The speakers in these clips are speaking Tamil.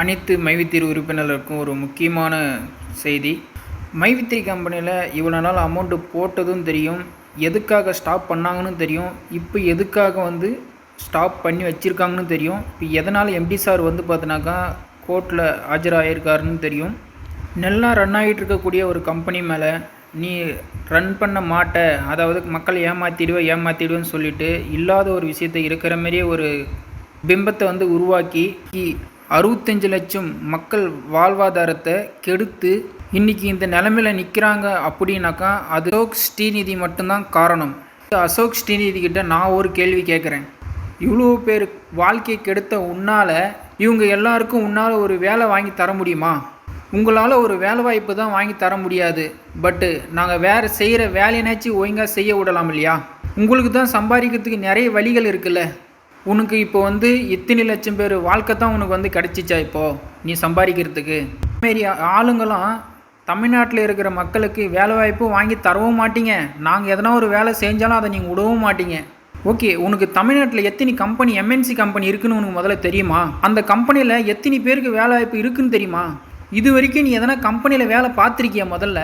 அனைத்து மைவித்திரி உறுப்பினர்களுக்கும் ஒரு முக்கியமான செய்தி. மைவித்திரி கம்பெனியில் இவ்வளோ நாள் அமௌண்ட்டு போட்டதும் தெரியும் எதுக்காக ஸ்டாப் பண்ணாங்கன்னு தெரியும் இப்போ எதுக்காக வந்து ஸ்டாப் பண்ணி வச்சுருக்காங்கன்னு தெரியும் இப்போ எதனால் எம்டி சார் வந்து பார்த்தினாக்கா கோர்ட்டில் ஆஜராகிருக்காருன்னு தெரியும். நல்லா ரன் ஆகிட்டு இருக்கக்கூடிய ஒரு கம்பெனி மேலே நீ ரன் பண்ண மாட்ட அதாவது மக்களை ஏமாற்றிடுவே ஏமாற்றிடுவேன்னு சொல்லிட்டு இல்லாத ஒரு விஷயத்தை இருக்கிற மாதிரியே ஒரு பிம்பத்தை வந்து உருவாக்கி அறுபத்தஞ்சு லட்சம் மக்கள் வாழ்வாதாரத்தை கெடுத்து இன்னைக்கு இந்த நிலமையில நிற்கிறாங்க அப்படின்னாக்கா அது அசோக் ஸ்ரீநிதி மட்டும்தான் காரணம். அசோக் ஸ்ரீநிதி கிட்ட நான் ஒரு கேள்வி கேட்குறேன். இவ்வளோ பேர் வாழ்க்கையை கெடுத்த உன்னால் இவங்க எல்லாருக்கும் உன்னால் ஒரு வேலை வாங்கி தர முடியுமா? உங்களால் ஒரு வேலை வாய்ப்பு தான் வாங்கி தர முடியாது. பட்டு நாங்கள் வேறு செய்கிற வேலையினாச்சும் ஒழுங்காக செய்ய விடலாம் இல்லையா? உங்களுக்கு தான் சம்பாதிக்கிறதுக்கு நிறைய வழிகள் இருக்குல்ல. உனக்கு இப்போ வந்து இத்தனை லட்சம் பேர் வாழ்க்கை தான் உனக்கு வந்து கிடச்சிச்சா இப்போது நீ சம்பாதிக்கிறதுக்கு. மாரி ஆளுங்களாம் தமிழ்நாட்டில் இருக்கிற மக்களுக்கு வேலை வாய்ப்பு வாங்கி தரவும் மாட்டீங்க. நாங்கள் எதனா ஒரு வேலை செஞ்சாலும் அதை நீங்கள் விடவும் மாட்டீங்க. ஓகே உனக்கு தமிழ்நாட்டில் எத்தனை கம்பெனி எம்என்சி கம்பெனி இருக்குன்னு உனக்கு முதல்ல தெரியுமா? அந்த கம்பெனியில் எத்தனை பேருக்கு வேலை வாய்ப்பு இருக்குன்னு தெரியுமா? இது வரைக்கும் நீ எதனா கம்பெனியில் வேலை பார்த்துருக்கியா முதல்ல?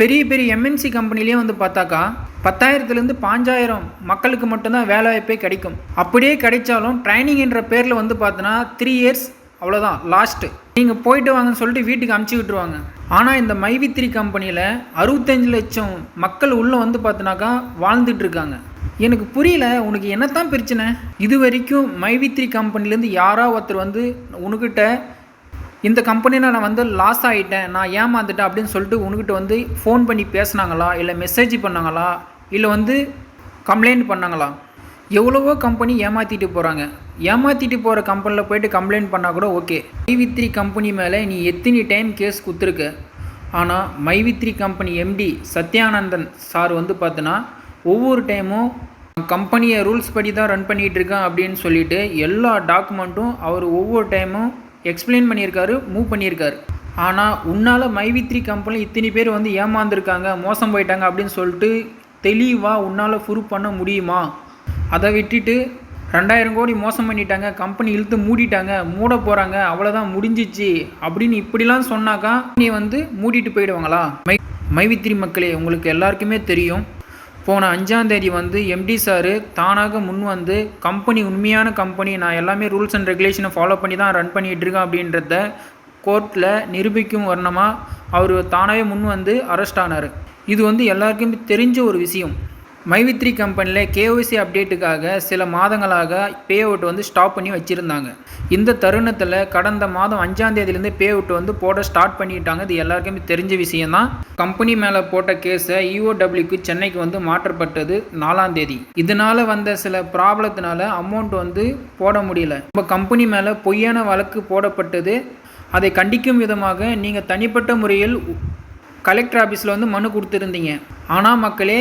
பெரிய பெரிய எம்என்சி கம்பெனிலே வந்து பார்த்தாக்கா பத்தாயிரத்துலேருந்து பாஞ்சாயிரம் மக்களுக்கு மட்டும்தான் வேலை வாய்ப்பே கிடைக்கும். அப்படியே கிடைச்சாலும் ட்ரைனிங்ன்ற பேரில் வந்து பார்த்தோன்னா த்ரீ இயர்ஸ் அவ்வளோதான் லாஸ்ட்டு நீங்கள் போயிட்டு வாங்கன்னு சொல்லிட்டு வீட்டுக்கு அமுச்சு விட்டுருவாங்க. ஆனால் இந்த மைவித்திரி கம்பெனியில் அறுபத்தஞ்சு லட்சம் மக்கள் உள்ளே வந்து பார்த்தினாக்கா வாழ்ந்துட்டு இருக்காங்க. எனக்கு புரியல உனக்கு என்னத்தான் பிரச்சனை? இது வரைக்கும் மைவித்திரி கம்பெனிலேருந்து யாரோ ஒருத்தர் வந்து உனக்கிட்ட இந்த கம்பெனியில் நான் வந்து லாஸ் ஆகிட்டேன் நான் ஏமாந்துட்டேன் அப்படின்னு சொல்லிட்டு உங்ககிட்ட வந்து ஃபோன் பண்ணி பேசுனாங்களா? இல்லை மெசேஜ் பண்ணாங்களா? இல்லை வந்து கம்ப்ளைண்ட் பண்ணாங்களா? எவ்வளவோ கம்பெனி ஏமாற்றிட்டு போகிறாங்க ஏமாற்றிட்டு போகிற கம்பெனியில் போயிட்டு கம்ப்ளைண்ட் பண்ணால் கூட ஓகே மைவித்ரி கம்பெனி மேலே நீ எத்தனை டைம் கேஸ் கொடுத்துருக்க ஆனால் Mythri company MD Sathyanandan sir வந்து பார்த்தோன்னா ஒவ்வொரு டைமும் கம்பெனியை ரூல்ஸ் படி தான் ரன் பண்ணிகிட்டு இருக்கேன் அப்படின்னு சொல்லிட்டு எல்லா டாக்குமெண்ட்டும் அவர் ஒவ்வொரு டைமும் எக்ஸ்பிளைன் பண்ணியிருக்காரு மூவ் பண்ணியிருக்காரு. ஆனால் உன்னால் மைவித்ரி கம்பெனி இத்தனை பேர் வந்து ஏமாந்துருக்காங்க மோசம் போயிட்டாங்க அப்படின்னு சொல்லிட்டு தெளிவாக உன்னால் ப்ரூவ் பண்ண முடியுமா? அதை விட்டுட்டு ரெண்டாயிரம் கோடி மோசம் பண்ணிட்டாங்க கம்பெனி இழுத்து மூடிட்டாங்க மூட போகிறாங்க அவ்வளோதான் முடிஞ்சிச்சு அப்படின்னு இப்படிலாம் சொன்னாக்கா நீ வந்து மூடிட்டு போயிடுவாங்களா? மை மைவித்திரி மக்களே உங்களுக்கு எல்லாருக்குமே தெரியும் போன அஞ்சாந்தேதி வந்து எம்டி சார் தானாக முன் வந்து கம்பெனி உண்மையான கம்பெனி நான் எல்லாமே ரூல்ஸ் அண்ட் ரெகுலேஷனை ஃபாலோ பண்ணி தான் ரன் பண்ணிகிட்டு இருக்கேன் அப்படின்றத கோர்ட்டில் நிரூபிக்கும் வர்ணமாக அவர் தானாகவே முன் வந்து அரெஸ்ட் ஆனார். இது வந்து எல்லாருக்குமே தெரிஞ்ச ஒரு விஷயம். மைவித்ரி கம்பெனியில் கேஒசி அப்டேட்டுக்காக சில மாதங்களாக பே அவுட் வந்து ஸ்டாப் பண்ணி வச்சுருந்தாங்க. இந்த தருணத்தில் கடந்த மாதம் அஞ்சாந்தேதியிலேருந்து பே அவுட் வந்து போட ஸ்டார்ட் பண்ணிட்டாங்க. இது எல்லாருக்குமே தெரிஞ்ச விஷயம்தான். கம்பெனி மேலே போட்ட கேஸை இஓடபிள்யூக்கு சென்னைக்கு வந்து மாற்றப்பட்டது நாலாந்தேதி இதனால் வந்த சில ப்ராப்ளத்தினால அமௌண்ட் வந்து போட முடியல. நம்ம கம்பெனி மேலே பொய்யான வழக்கு போடப்பட்டது. அதை கண்டிக்கும் விதமாக நீங்கள் தனிப்பட்ட முறையில் கலெக்டர் ஆஃபீஸில் வந்து மனு கொடுத்துருந்தீங்க. ஆனால் மக்களே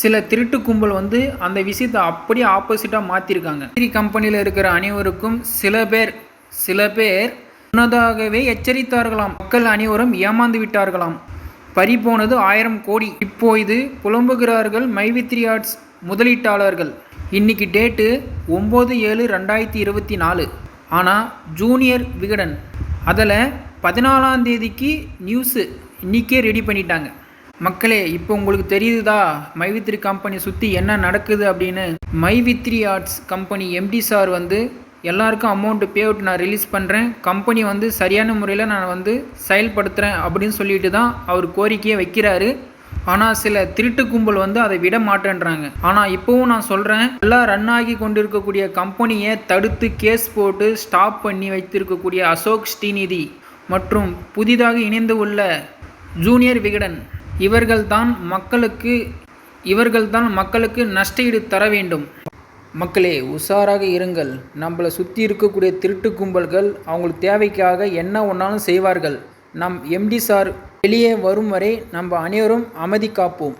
சில திருட்டு கும்பல் வந்து அந்த விஷயத்தை அப்படியே ஆப்போசிட்டாக மாற்றிருக்காங்க டிகிரி கம்பெனியில் இருக்கிற அனைவருக்கும் சில பேர் சில பேர் முன்னதாகவே எச்சரித்தார்களாம். மக்கள் அனைவரும் ஏமாந்து விட்டார்களாம். பறி போனது ஆயிரம் கோடி. இப்போ இது புலம்புகிறார்கள் மைவித்ரி ஆர்ட்ஸ் முதலீட்டாளர்கள். இன்னைக்கு டேட்டு ஒம்பது ஏழு ரெண்டாயிரத்தி இருபத்தி நாலு. ஆனால் ஜூனியர் விகடன். அதில் பதினாலாம் தேதிக்கு நியூஸு இன்றைக்கே ரெடி பண்ணிட்டாங்க. மக்களே இப்போ உங்களுக்கு தெரியுதா மைவித்ரி கம்பெனி சுற்றி என்ன நடக்குது அப்படின்னு? Mythri Arts company MD sir வந்து எல்லாருக்கும் அமௌண்ட்டு பே அவுட் நான் ரிலீஸ் பண்ணுறேன் கம்பெனி வந்து சரியான முறையில் நான் வந்து செயல்படுத்துகிறேன் அப்படின்னு சொல்லிட்டு தான் அவர் கோரிக்கையை வைக்கிறாரு. ஆனால் சில திருட்டு கும்பல் வந்து அதை விட மாட்டேன்றாங்க. ஆனால் இப்போவும் நான் சொல்கிறேன் எல்லாம் ரன் ஆகி கொண்டிருக்கக்கூடிய கம்பெனியை தடுத்து கேஸ் போட்டு ஸ்டாப் பண்ணி வைத்திருக்கக்கூடிய அசோக் ஸ்ரீநிதி மற்றும் புதிதாக இணைந்து உள்ள ஜூனியர் விகடன். இவர்கள்தான் மக்களுக்கு இவர்கள்தான் மக்களுக்கு நஷ்டஈடு தர வேண்டும். மக்களே உஷாராக இருங்கள். நம்மளை சுற்றி இருக்கக்கூடிய திருட்டு கும்பல்கள் அவங்களுக்கு தேவைக்காக என்ன ஒன்றாலும் செய்வார்கள். நம் எம்டி சார் வெளியே வரும் வரை நம்ம அனைவரும் அமைதி காப்போம்.